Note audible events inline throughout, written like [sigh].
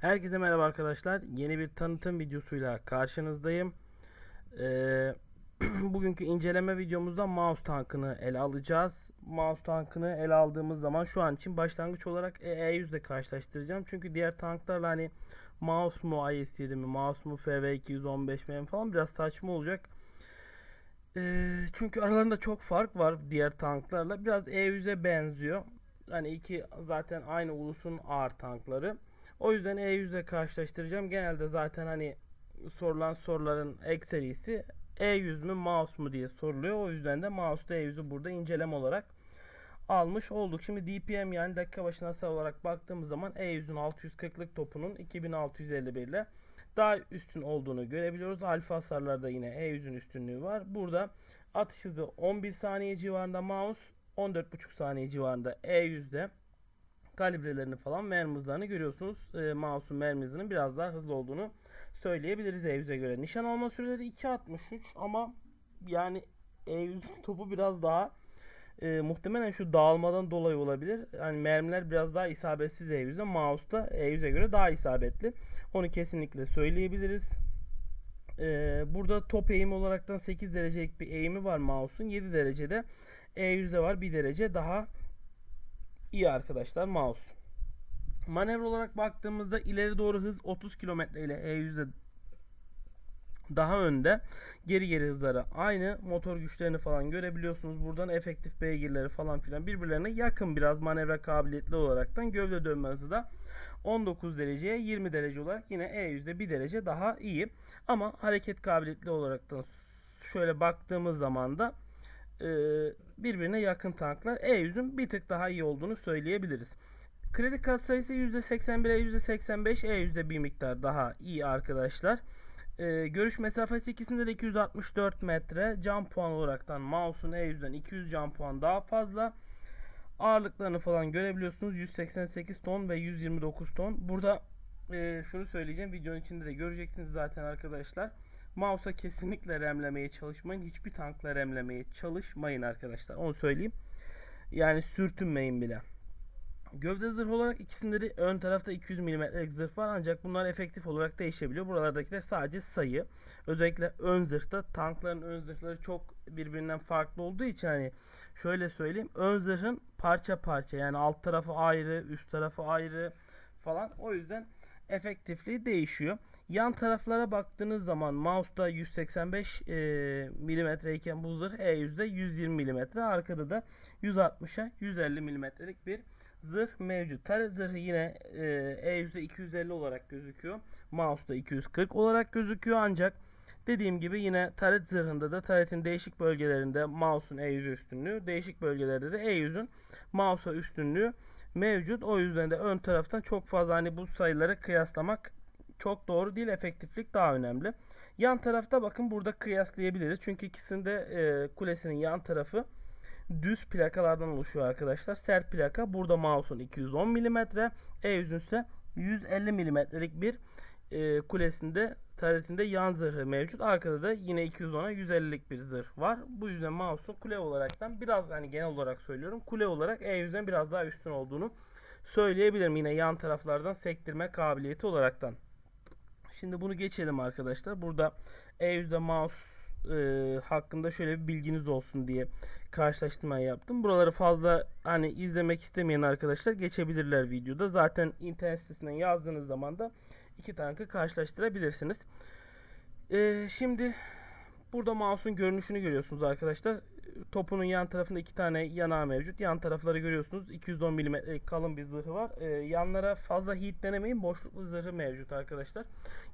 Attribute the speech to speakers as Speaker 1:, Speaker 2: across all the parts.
Speaker 1: Herkese merhaba arkadaşlar. Yeni bir tanıtım videosuyla karşınızdayım. Ee, [clears throat] bugünkü inceleme videomuzda mouse tankını ele alacağız. Mouse tankını ele aldığımız zaman şu an için başlangıç olarak E- E100 ile karşılaştıracağım. Çünkü diğer tanklarla hani mouse mu IS-7 mi, mouse mu FV215 mi falan biraz saçma olacak. Ee, çünkü aralarında çok fark var diğer tanklarla. Biraz E100'e benziyor. Hani iki zaten aynı ulusun ağır tankları. O yüzden E100 ile karşılaştıracağım. Genelde zaten hani sorulan soruların ekserisi E100 mü mouse mu diye soruluyor. O yüzden de mouse'da E100'ü burada inceleme olarak almış olduk. Şimdi DPM yani dakika başına hasar olarak baktığımız zaman E100'ün 640'lık topunun 2651 ile daha üstün olduğunu görebiliyoruz. Alfa hasarlarda yine E100'ün üstünlüğü var. Burada atış hızı 11 saniye civarında mouse, 14,5 saniye civarında E100'de kalibrelerini falan mermi hızlarını görüyorsunuz. E, mouse'un mermi biraz daha hızlı olduğunu söyleyebiliriz E100'e göre. Nişan alma süreleri 2.63 ama yani E100 topu biraz daha e, muhtemelen şu dağılmadan dolayı olabilir. Yani mermiler biraz daha isabetsiz E100'de. Mouse'da E100'e göre daha isabetli. Onu kesinlikle söyleyebiliriz. E, burada top eğim olaraktan 8 derecelik bir eğimi var mouse'un. 7 derecede E100'de var. 1 derece daha iyi arkadaşlar mouse. Manevra olarak baktığımızda ileri doğru hız 30 km ile E100'de daha önde. Geri geri hızları aynı. Motor güçlerini falan görebiliyorsunuz. Buradan efektif beygirleri falan filan birbirlerine yakın biraz manevra kabiliyetli olaraktan gövde dönme hızı da 19 dereceye 20 derece olarak yine E100'de 1 derece daha iyi. Ama hareket kabiliyetli olaraktan şöyle baktığımız zaman da birbirine yakın tanklar. E100'ün bir tık daha iyi olduğunu söyleyebiliriz. Kredi kart sayısı %81'e %85, E100'de bir miktar daha iyi arkadaşlar. Ee, görüş mesafesi ikisinde de 264 metre. Can puan olaraktan mouse'un E100'den 200 can puan daha fazla. Ağırlıklarını falan görebiliyorsunuz. 188 ton ve 129 ton. Burada e, şunu söyleyeceğim. Videonun içinde de göreceksiniz zaten arkadaşlar. Mouse'a kesinlikle remlemeye çalışmayın. Hiçbir tankla remlemeye çalışmayın arkadaşlar. Onu söyleyeyim. Yani sürtünmeyin bile. Gövde zırh olarak ikisinde de ön tarafta 200 mm'lik zırh var ancak bunlar efektif olarak değişebiliyor. Buralardakiler sadece sayı. Özellikle ön zırhta tankların ön zırhları çok birbirinden farklı olduğu için hani şöyle söyleyeyim. Ön zırhın parça parça yani alt tarafı ayrı, üst tarafı ayrı falan. O yüzden efektifliği değişiyor. Yan taraflara baktığınız zaman mouse'da 185 e, mm iken bu zırh E100'de 120 mm. Arkada da 160'a 150 mm'lik bir zırh mevcut. Taret zırhı yine e, E100'de 250 olarak gözüküyor. Mouse'da 240 olarak gözüküyor ancak dediğim gibi yine taret zırhında da taretin değişik bölgelerinde mouse'un E100 üstünlüğü, değişik bölgelerde de E100'ün mouse'a üstünlüğü mevcut. O yüzden de ön taraftan çok fazla hani bu sayıları kıyaslamak çok doğru değil. Efektiflik daha önemli. Yan tarafta bakın burada kıyaslayabiliriz. Çünkü ikisinde e, kulesinin yan tarafı düz plakalardan oluşuyor arkadaşlar. Sert plaka. Burada mouse'un 210 mm, E100'ün ise 150 mm'lik bir e, kulesinde taretinde yan zırhı mevcut. Arkada da yine 210'a 150'lik bir zırh var. Bu yüzden mouse'un kule olaraktan biraz hani genel olarak söylüyorum. Kule olarak E100'den biraz daha üstün olduğunu söyleyebilirim. Yine yan taraflardan sektirme kabiliyeti olaraktan. Şimdi bunu geçelim arkadaşlar. Burada E100'de mouse e, hakkında şöyle bir bilginiz olsun diye karşılaştırma yaptım. Buraları fazla hani izlemek istemeyen arkadaşlar geçebilirler videoda. Zaten internet sitesinden yazdığınız zaman da iki tankı karşılaştırabilirsiniz. E, şimdi burada mouse'un görünüşünü görüyorsunuz arkadaşlar. Topunun yan tarafında iki tane yanağı mevcut. Yan tarafları görüyorsunuz. 210 mm kalın bir zırhı var. Ee, yanlara fazla heat denemeyin. Boşluklu zırhı mevcut arkadaşlar.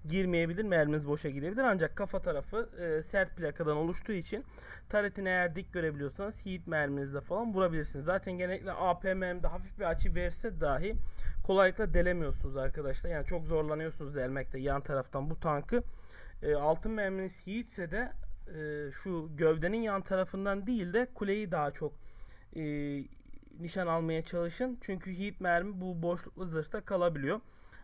Speaker 1: Girmeyebilir. Merminiz boşa gidebilir. Ancak kafa tarafı e, sert plakadan oluştuğu için taretini eğer dik görebiliyorsanız heat merminizle falan vurabilirsiniz. Zaten genellikle APM'de hafif bir açı verse dahi kolaylıkla delemiyorsunuz arkadaşlar. Yani çok zorlanıyorsunuz delmekte yan taraftan bu tankı. E, altın merminiz heat de e, şu gövdenin yan tarafından değil de kuleyi daha çok e, nişan almaya çalışın. Çünkü heat mermi bu boşluklu zırhta kalabiliyor.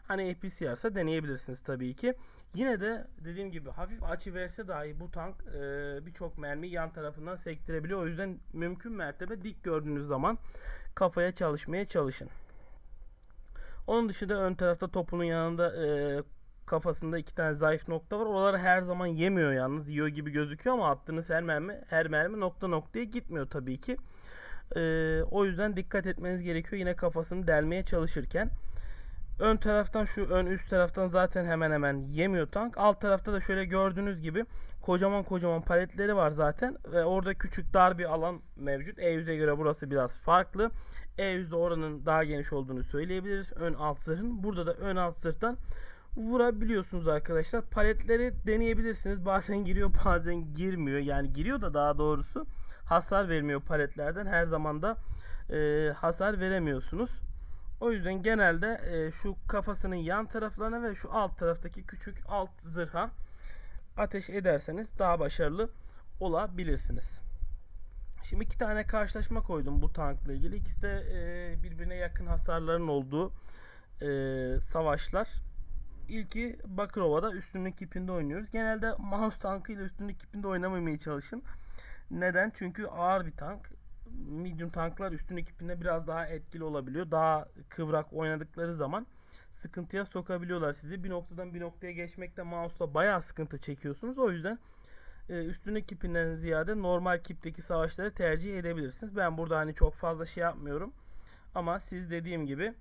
Speaker 1: Hani APC varsa deneyebilirsiniz tabii ki. Yine de dediğim gibi hafif açı verse dahi bu tank e, birçok mermi yan tarafından sektirebiliyor. O yüzden mümkün mertebe dik gördüğünüz zaman kafaya çalışmaya çalışın. Onun dışında ön tarafta topunun yanında e, kafasında iki tane zayıf nokta var. Oraları her zaman yemiyor yalnız. Yiyor gibi gözüküyor ama attığınız her mermi her mermi nokta noktaya gitmiyor tabii ki. E, o yüzden dikkat etmeniz gerekiyor yine kafasını delmeye çalışırken. Ön taraftan şu ön üst taraftan zaten hemen hemen yemiyor tank. Alt tarafta da şöyle gördüğünüz gibi kocaman kocaman paletleri var zaten ve orada küçük dar bir alan mevcut. E100'e göre burası biraz farklı. E100'de oranın daha geniş olduğunu söyleyebiliriz. Ön alt zırhın. Burada da ön alt zırhtan vurabiliyorsunuz arkadaşlar. Paletleri deneyebilirsiniz. Bazen giriyor [laughs] bazen girmiyor. Yani giriyor da daha doğrusu hasar vermiyor paletlerden. Her zaman da e, hasar veremiyorsunuz. O yüzden genelde e, şu kafasının yan taraflarına ve şu alt taraftaki küçük alt zırha ateş ederseniz daha başarılı olabilirsiniz. Şimdi iki tane karşılaşma koydum bu tankla ilgili. İkisi de e, birbirine yakın hasarların olduğu e, savaşlar. İlki Bakrova'da üstünlük ipinde oynuyoruz. Genelde mouse tankıyla üstünlük ipinde oynamamaya çalışın. Neden? Çünkü ağır bir tank. Medium tanklar üstünlük ipinde biraz daha etkili olabiliyor. Daha kıvrak oynadıkları zaman sıkıntıya sokabiliyorlar sizi. Bir noktadan bir noktaya geçmekte mouse'la bayağı sıkıntı çekiyorsunuz. O yüzden e, üstünlük kipinden ziyade normal kipteki savaşları tercih edebilirsiniz. Ben burada hani çok fazla şey yapmıyorum. Ama siz dediğim gibi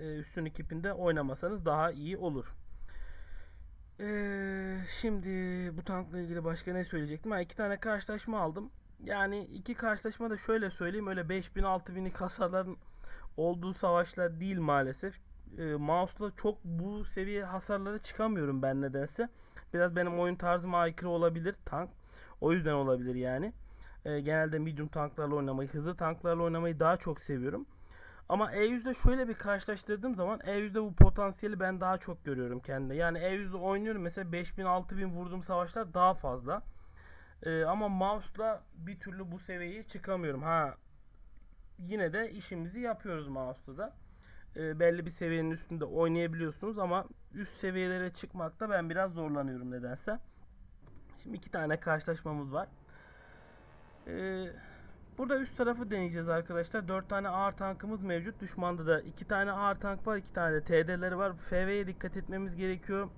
Speaker 1: e, üstünlük kipinde oynamasanız daha iyi olur. Ee, şimdi bu tankla ilgili başka ne söyleyecektim? Ha, iki tane karşılaşma aldım. Yani iki karşılaşma da şöyle söyleyeyim öyle 5000 6000'lik hasarların olduğu savaşlar değil maalesef. E, mouse'la çok bu seviye hasarları çıkamıyorum ben nedense. Biraz benim oyun tarzıma aykırı olabilir tank. O yüzden olabilir yani. E, genelde medium tanklarla oynamayı, hızlı tanklarla oynamayı daha çok seviyorum. Ama E100'de şöyle bir karşılaştırdığım zaman E100'de bu potansiyeli ben daha çok görüyorum kendimde. Yani E100'de oynuyorum mesela 5000 6000 vurduğum savaşlar daha fazla. Ee, ama mouse'la bir türlü bu seviyeye çıkamıyorum. Ha yine de işimizi yapıyoruz mouse'la da. Ee, belli bir seviyenin üstünde oynayabiliyorsunuz ama üst seviyelere çıkmakta ben biraz zorlanıyorum nedense. Şimdi iki tane karşılaşmamız var. Ee, burada üst tarafı deneyeceğiz arkadaşlar. 4 tane ağır tankımız mevcut. Düşmanda da 2 tane ağır tank var. 2 tane de TD'leri var. FV'ye dikkat etmemiz gerekiyor.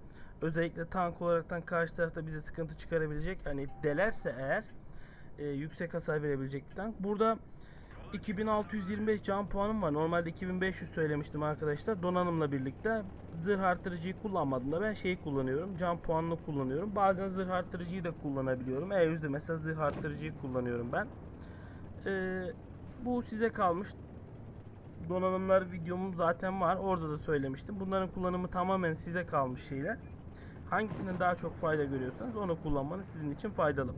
Speaker 1: Özellikle tank olaraktan karşı tarafta bize sıkıntı çıkarabilecek. Hani delerse eğer e, yüksek hasar verebilecek bir tank. Burada 2625 can puanım var. Normalde 2500 söylemiştim arkadaşlar. Donanımla birlikte zırh artırıcıyı kullanmadığımda ben şeyi kullanıyorum. Can puanını kullanıyorum. Bazen zırh artırıcıyı da kullanabiliyorum. E100'de mesela zırh artırıcıyı kullanıyorum ben. Ee, bu size kalmış. Donanımlar videomum zaten var. Orada da söylemiştim. Bunların kullanımı tamamen size kalmış şeyler. Hangisinden daha çok fayda görüyorsanız onu kullanmanız sizin için faydalı.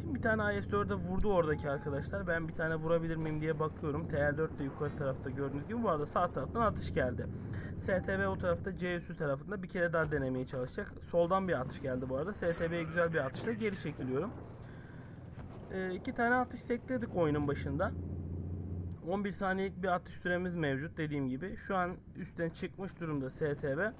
Speaker 1: Şimdi bir tane IS-4'e vurdu oradaki arkadaşlar. Ben bir tane vurabilir miyim diye bakıyorum. TL4 de yukarı tarafta gördüğünüz gibi. Bu arada sağ taraftan atış geldi. STB o tarafta C tarafında bir kere daha denemeye çalışacak. Soldan bir atış geldi bu arada. STB'ye güzel bir atışla geri çekiliyorum. Ee, iki tane atış sekledik oyunun başında. 11 saniyelik bir atış süremiz mevcut dediğim gibi. Şu an üstten çıkmış durumda STB.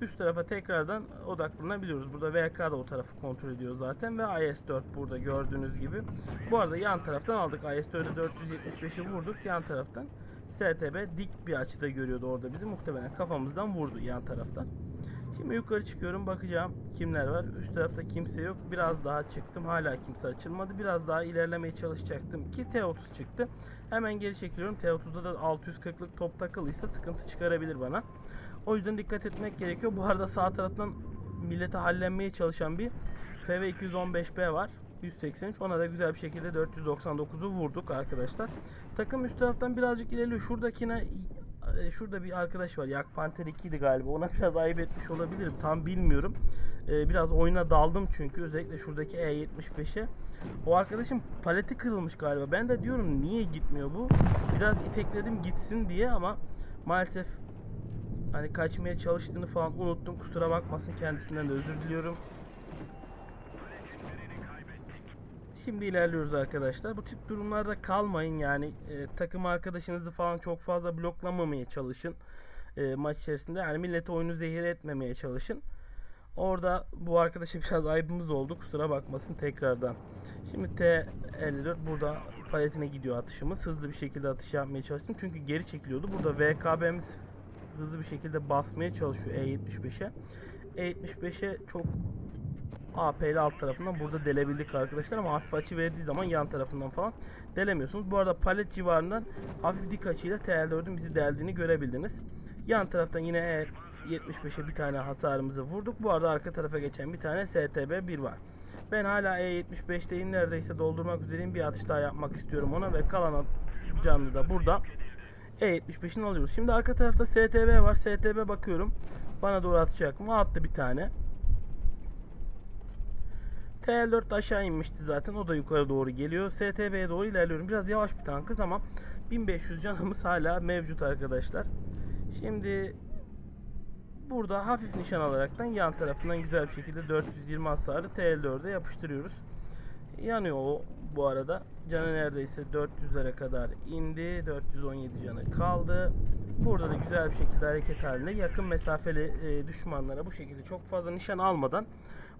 Speaker 1: Üst tarafa tekrardan odaklanabiliyoruz. Burada VK da o tarafı kontrol ediyor zaten ve IS-4 burada gördüğünüz gibi. Bu arada yan taraftan aldık. IS-4'ü 475'i vurduk. Yan taraftan STB dik bir açıda görüyordu orada bizi. Muhtemelen kafamızdan vurdu yan taraftan. Şimdi yukarı çıkıyorum bakacağım kimler var. Üst tarafta kimse yok. Biraz daha çıktım. Hala kimse açılmadı. Biraz daha ilerlemeye çalışacaktım ki T30 çıktı. Hemen geri çekiliyorum. T30'da da 640'lık top takılıysa sıkıntı çıkarabilir bana. O yüzden dikkat etmek gerekiyor. Bu arada sağ taraftan millete hallenmeye çalışan bir FV 215B var. 183. Ona da güzel bir şekilde 499'u vurduk arkadaşlar. Takım üst taraftan birazcık ilerliyor. Şuradakine e, şurada bir arkadaş var. Yak Panther 2'ydi galiba. Ona biraz ayıp etmiş olabilirim. Tam bilmiyorum. Ee, biraz oyuna daldım çünkü. Özellikle şuradaki E75'e. O arkadaşın paleti kırılmış galiba. Ben de diyorum niye gitmiyor bu? Biraz itekledim gitsin diye ama maalesef hani kaçmaya çalıştığını falan unuttum. Kusura bakmasın kendisinden de özür diliyorum. Şimdi ilerliyoruz arkadaşlar. Bu tip durumlarda kalmayın yani e, takım arkadaşınızı falan çok fazla bloklamamaya çalışın e, maç içerisinde. Yani millete oyunu zehir etmemeye çalışın. Orada bu arkadaşa [laughs] biraz ayıbımız oldu. Kusura bakmasın tekrardan. Şimdi T54 burada paletine gidiyor atışımız. Hızlı bir şekilde atış yapmaya çalıştım. Çünkü geri çekiliyordu. Burada VKB'miz hızlı bir şekilde basmaya çalışıyor E75'e. E75'e çok AP'li alt tarafından burada delebildik arkadaşlar ama hafif açı verdiği zaman yan tarafından falan delemiyorsunuz. Bu arada palet civarından hafif dik açıyla TL4'ün bizi deldiğini görebildiniz. Yan taraftan yine E75'e bir tane hasarımızı vurduk. Bu arada arka tarafa geçen bir tane STB1 var. Ben hala E75'teyim. Neredeyse doldurmak üzereyim. Bir atış daha yapmak istiyorum ona ve kalan canlı da burada. E75'ini alıyoruz. Şimdi arka tarafta STB var. STB bakıyorum. Bana doğru atacak mı? Attı bir tane. TL4 aşağı inmişti zaten. O da yukarı doğru geliyor. STB'ye doğru ilerliyorum. Biraz yavaş bir tankız ama 1500 canımız hala mevcut arkadaşlar. Şimdi burada hafif nişan alaraktan yan tarafından güzel bir şekilde 420 hasarı TL4'e yapıştırıyoruz. Yanıyor o bu arada. Canı neredeyse 400'lere kadar indi. 417 canı kaldı. Burada da güzel bir şekilde hareket halinde yakın mesafeli e, düşmanlara bu şekilde çok fazla nişan almadan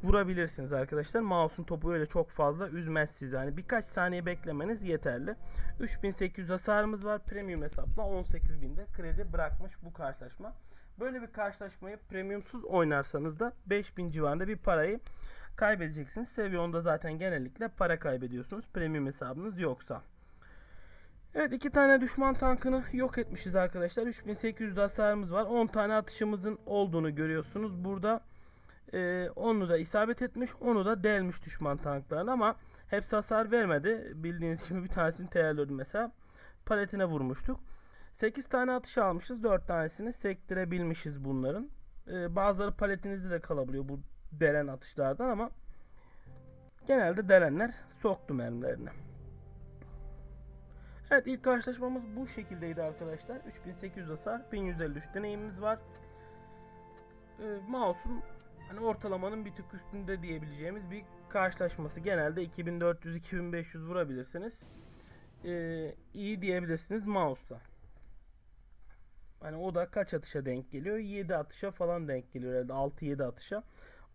Speaker 1: vurabilirsiniz arkadaşlar. Mouse'un topu öyle çok fazla üzmez sizi. Yani birkaç saniye beklemeniz yeterli. 3800 hasarımız var. Premium hesapla 18000'de kredi bırakmış bu karşılaşma. Böyle bir karşılaşmayı premiumsuz oynarsanız da 5000 civarında bir parayı kaybedeceksiniz. Seviyonda zaten genellikle para kaybediyorsunuz. Premium hesabınız yoksa. Evet iki tane düşman tankını yok etmişiz arkadaşlar. 3800 hasarımız var. 10 tane atışımızın olduğunu görüyorsunuz. Burada e, onu da isabet etmiş. Onu da delmiş düşman tanklarına ama hepsi hasar vermedi. Bildiğiniz gibi bir tanesini TL'liyordum mesela. Paletine vurmuştuk. 8 tane atış almışız. 4 tanesini sektirebilmişiz bunların. E, bazıları paletinizde de kalabiliyor bu delen atışlardan ama genelde delenler soktu mermilerini. Evet ilk karşılaşmamız bu şekildeydi arkadaşlar. 3800 hasar, 1153 deneyimimiz var. Ee, mouse'un hani ortalamanın bir tık üstünde diyebileceğimiz bir karşılaşması. Genelde 2400-2500 vurabilirsiniz. Ee, iyi diyebilirsiniz mouse'la. Hani o da kaç atışa denk geliyor? 7 atışa falan denk geliyor herhalde 6-7 atışa.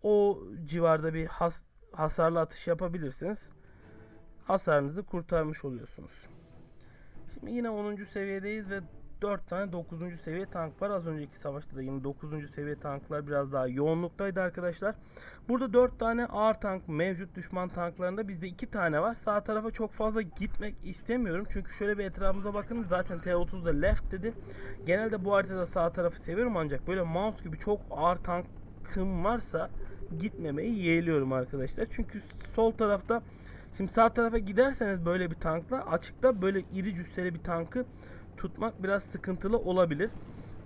Speaker 1: O civarda bir has, hasarlı atış yapabilirsiniz. Hasarınızı kurtarmış oluyorsunuz. Şimdi yine 10. seviyedeyiz ve 4 tane 9. seviye tank var. Az önceki savaşta da yine 9. seviye tanklar biraz daha yoğunluktaydı arkadaşlar. Burada 4 tane ağır tank mevcut düşman tanklarında bizde 2 tane var. Sağ tarafa çok fazla gitmek istemiyorum. Çünkü şöyle bir etrafımıza bakın. Zaten T30'da left dedi. Genelde bu haritada sağ tarafı seviyorum ancak böyle mouse gibi çok ağır tankım varsa gitmemeyi yeğliyorum arkadaşlar. Çünkü sol tarafta Şimdi sağ tarafa giderseniz böyle bir tankla açıkta böyle iri cüsseli bir tankı tutmak biraz sıkıntılı olabilir.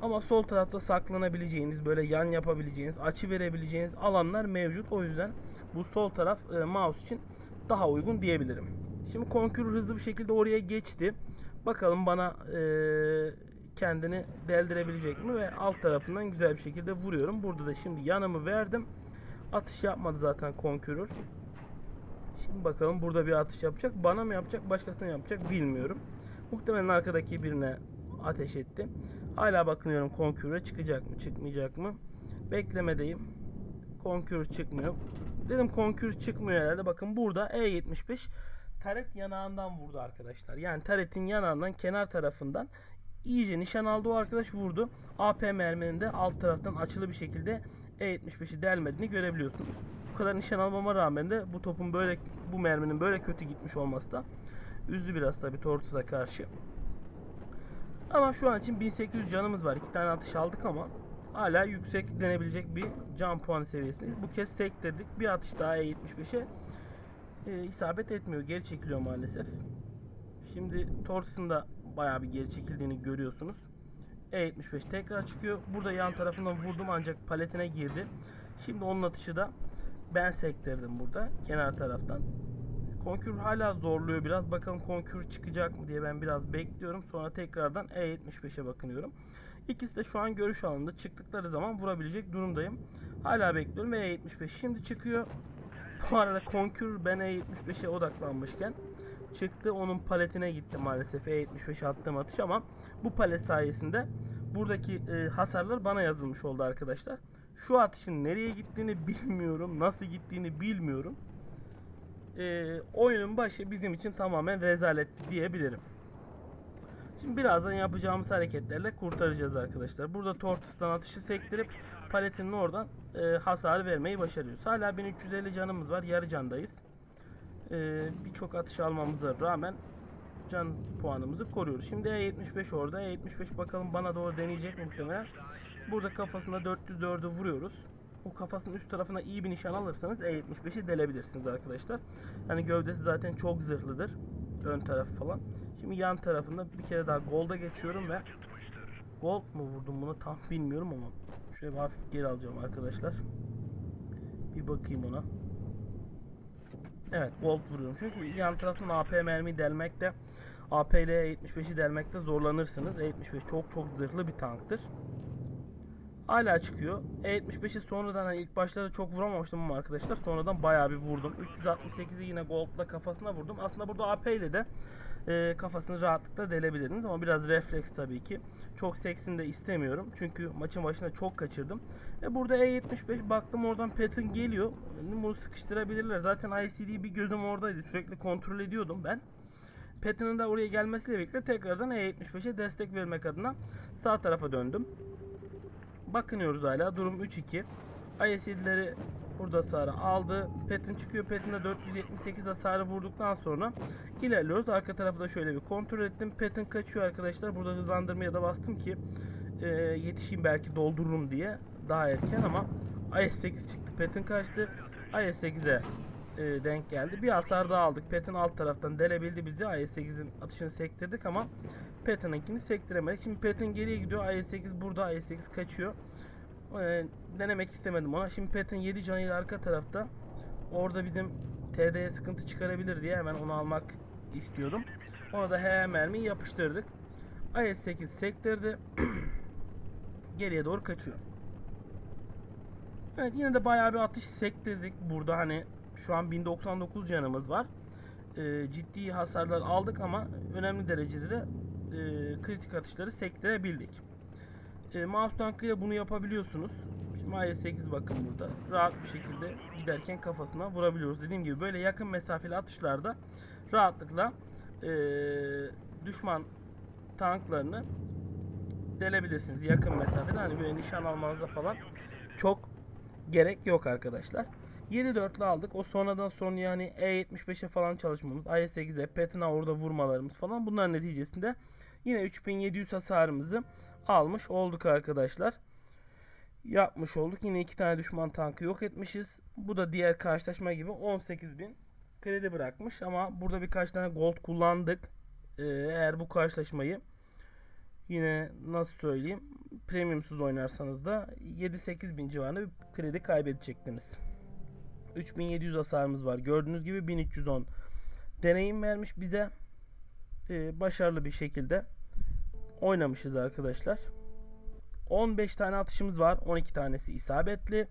Speaker 1: Ama sol tarafta saklanabileceğiniz, böyle yan yapabileceğiniz, açı verebileceğiniz alanlar mevcut. O yüzden bu sol taraf e, mouse için daha uygun diyebilirim. Şimdi Conqueror hızlı bir şekilde oraya geçti. Bakalım bana e, kendini deldirebilecek mi ve alt tarafından güzel bir şekilde vuruyorum. Burada da şimdi yanımı verdim. Atış yapmadı zaten Conqueror. Şimdi bakalım burada bir atış yapacak. Bana mı yapacak, başkasına yapacak bilmiyorum. Muhtemelen arkadaki birine ateş etti. Hala bakınıyorum Conqueror'a çıkacak mı, çıkmayacak mı? Beklemedeyim. Conqueror çıkmıyor. Dedim Conqueror çıkmıyor herhalde. Bakın burada E75 taret yanağından vurdu arkadaşlar. Yani taretin yanağından kenar tarafından iyice nişan aldı o arkadaş vurdu. AP merminin de alt taraftan açılı bir şekilde E75'i delmediğini görebiliyorsunuz. Bu kadar nişan almama rağmen de bu topun böyle bu merminin böyle kötü gitmiş olması da üzdü biraz tabii Tortus'a karşı. Ama şu an için 1800 canımız var. İki tane atış aldık ama hala yüksek denebilecek bir can puanı seviyesindeyiz. Bu kez sektirdik. Bir atış daha E75'e e, isabet etmiyor. Geri çekiliyor maalesef. Şimdi Tortus'un da bayağı bir geri çekildiğini görüyorsunuz. E75 tekrar çıkıyor. Burada yan tarafından vurdum ancak paletine girdi. Şimdi onun atışı da ben sektirdim burada kenar taraftan. Konkür hala zorluyor biraz. Bakalım konkür çıkacak mı diye ben biraz bekliyorum. Sonra tekrardan E75'e bakınıyorum. İkisi de şu an görüş alanında çıktıkları zaman vurabilecek durumdayım. Hala bekliyorum E75 şimdi çıkıyor. Bu arada konkür ben E75'e odaklanmışken çıktı. Onun paletine gitti maalesef E75'e attığım atış ama bu palet sayesinde buradaki e, hasarlar bana yazılmış oldu arkadaşlar. Şu atışın nereye gittiğini bilmiyorum. Nasıl gittiğini bilmiyorum. E, oyunun başı bizim için tamamen rezalet diyebilirim. Şimdi birazdan yapacağımız hareketlerle kurtaracağız arkadaşlar. Burada Tortoise'dan atışı sektirip paletinin oradan e, hasar vermeyi başarıyoruz. Hala 1350 canımız var. Yarı candayız. E, Birçok atış almamıza rağmen can puanımızı koruyoruz. Şimdi E75 orada. E75 bakalım bana doğru deneyecek muhtemelen. Burada kafasında 404'ü vuruyoruz. O kafasının üst tarafına iyi bir nişan alırsanız E75'i delebilirsiniz arkadaşlar. Yani gövdesi zaten çok zırhlıdır. Ön tarafı falan. Şimdi yan tarafında bir kere daha golda geçiyorum ve Gold mu vurdum bunu tam bilmiyorum ama şöyle bir hafif geri alacağım arkadaşlar. Bir bakayım ona. Evet gold vuruyorum. Çünkü yan taraftan AP mermi delmekte AP ile E75'i delmekte zorlanırsınız. E75 çok çok zırhlı bir tanktır. Hala çıkıyor. E75'i sonradan hani ilk başlarda çok vuramamıştım ama arkadaşlar sonradan bayağı bir vurdum. 368'i yine gold'la kafasına vurdum. Aslında burada AP ile de e, kafasını rahatlıkla delebilirdiniz ama biraz refleks tabii ki. Çok seksini de istemiyorum. Çünkü maçın başında çok kaçırdım. E burada E75 baktım oradan Patton geliyor. Bunu sıkıştırabilirler. Zaten ICD bir gözüm oradaydı. Sürekli kontrol ediyordum ben. Patton'ın da oraya gelmesiyle birlikte tekrardan E75'e destek vermek adına sağ tarafa döndüm. Bakınıyoruz hala. Durum 3-2. ISD'leri burada hasarı aldı. Patton çıkıyor. Patton'da 478 hasarı vurduktan sonra ilerliyoruz. Arka tarafı da şöyle bir kontrol ettim. Patton kaçıyor arkadaşlar. Burada hızlandırmaya da bastım ki e, yetişeyim belki doldururum diye. Daha erken ama IS-8 çıktı. Patton kaçtı. IS-8'e e, denk geldi. Bir hasar daha aldık. Patton alt taraftan delebildi bizi. IS-8'in atışını sektirdik ama Patton'ınkini sektiremedik. Şimdi Patton geriye gidiyor. IS-8 burada. IS-8 kaçıyor. E, denemek istemedim ona. Şimdi Patton 7 canıyla arka tarafta. Orada bizim TD'ye sıkıntı çıkarabilir diye hemen onu almak istiyordum. Ona da HE mermiyi yapıştırdık. IS-8 sektirdi. [clears throat] geriye doğru kaçıyor. Evet yine de bayağı bir atış sektirdik. Burada hani şu an 1099 canımız var. Ee, ciddi hasarlar aldık ama önemli derecede de e, kritik atışları sektirebildik. E, mouse tankıyla bunu yapabiliyorsunuz. Şimdi IS-8 bakın burada. Rahat bir şekilde giderken kafasına vurabiliyoruz. Dediğim gibi böyle yakın mesafeli atışlarda rahatlıkla e, düşman tanklarını delebilirsiniz. Yakın mesafede hani böyle nişan almanıza falan çok gerek yok arkadaşlar. 7-4'lü aldık. O sonradan sonra yani E75'e falan çalışmamız, IS-8'e, Patton'a orada vurmalarımız falan bunların neticesinde yine 3700 hasarımızı almış olduk arkadaşlar. Yapmış olduk. Yine iki tane düşman tankı yok etmişiz. Bu da diğer karşılaşma gibi 18.000 kredi bırakmış ama burada birkaç tane gold kullandık. Ee, eğer bu karşılaşmayı yine nasıl söyleyeyim premiumsuz oynarsanız da 7-8 bin civarında bir kredi kaybedecektiniz. 3700 hasarımız var. Gördüğünüz gibi 1310 deneyim vermiş bize. Ee, başarılı bir şekilde oynamışız arkadaşlar. 15 tane atışımız var. 12 tanesi isabetli.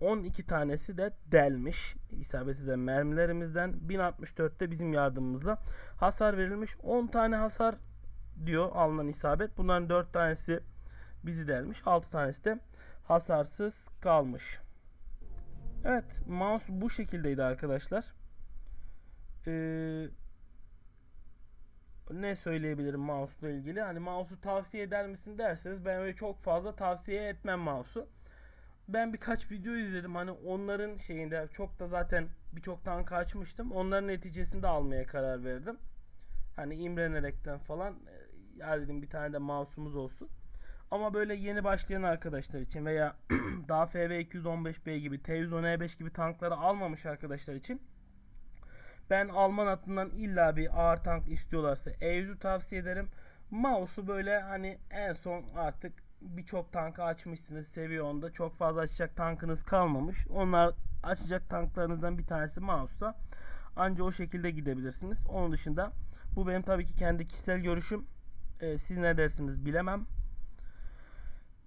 Speaker 1: 12 tanesi de delmiş. İsabet eden mermilerimizden 1064'te bizim yardımımızla hasar verilmiş. 10 tane hasar diyor alınan isabet. Bunların 4 tanesi bizi delmiş. 6 tanesi de hasarsız kalmış. Evet mouse bu şekildeydi arkadaşlar. Ee, ne söyleyebilirim mouse ile ilgili? Hani mouse'u tavsiye eder misin derseniz ben öyle çok fazla tavsiye etmem mouse'u. Ben birkaç video izledim. Hani onların şeyinde çok da zaten birçok tank açmıştım. Onların neticesinde almaya karar verdim. Hani imrenerekten falan e, ya dedim bir tane de mouse'umuz olsun. Ama böyle yeni başlayan arkadaşlar için veya [clears throat] daha FV 215B gibi T110E5 gibi tankları almamış arkadaşlar için ben Alman hattından illa bir ağır tank istiyorlarsa E100'ü tavsiye ederim. Mouse'u böyle hani en son artık birçok tankı açmışsınız seviye 10'da çok fazla açacak tankınız kalmamış. Onlar açacak tanklarınızdan bir tanesi mouse'sa anca o şekilde gidebilirsiniz. Onun dışında bu benim tabii ki kendi kişisel görüşüm. Ee, siz ne dersiniz bilemem.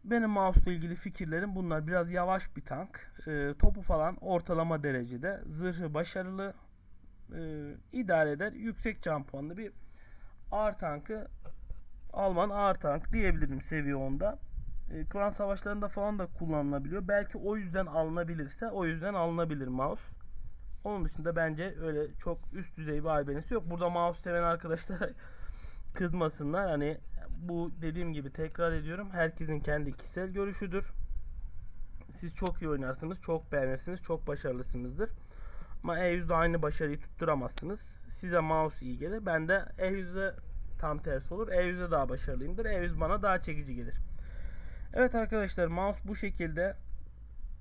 Speaker 1: Benim mouse ile ilgili fikirlerim bunlar. Biraz yavaş bir tank. Ee, topu falan ortalama derecede. Zırhı başarılı. Ee, idare eder. Yüksek can puanlı bir ağır tankı Alman ağır tank diyebilirim seviye 10'da. Ee, klan savaşlarında falan da kullanılabiliyor. Belki o yüzden alınabilirse o yüzden alınabilir mouse. Onun dışında bence öyle çok üst düzey bir albenisi yok. Burada mouse seven arkadaşlar [laughs] kızmasınlar. Hani bu dediğim gibi tekrar ediyorum. Herkesin kendi kişisel görüşüdür. Siz çok iyi oynarsınız, çok beğenirsiniz, çok başarılısınızdır. Ama E100'de aynı başarıyı tutturamazsınız. Size mouse iyi gelir. Ben de E100'de tam tersi olur. E100'de daha başarılıyımdır. E100 bana daha çekici gelir. Evet arkadaşlar mouse bu şekilde.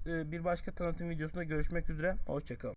Speaker 1: Ee, Bir başka tanıtım videosunda görüşmek üzere. Hoşçakalın.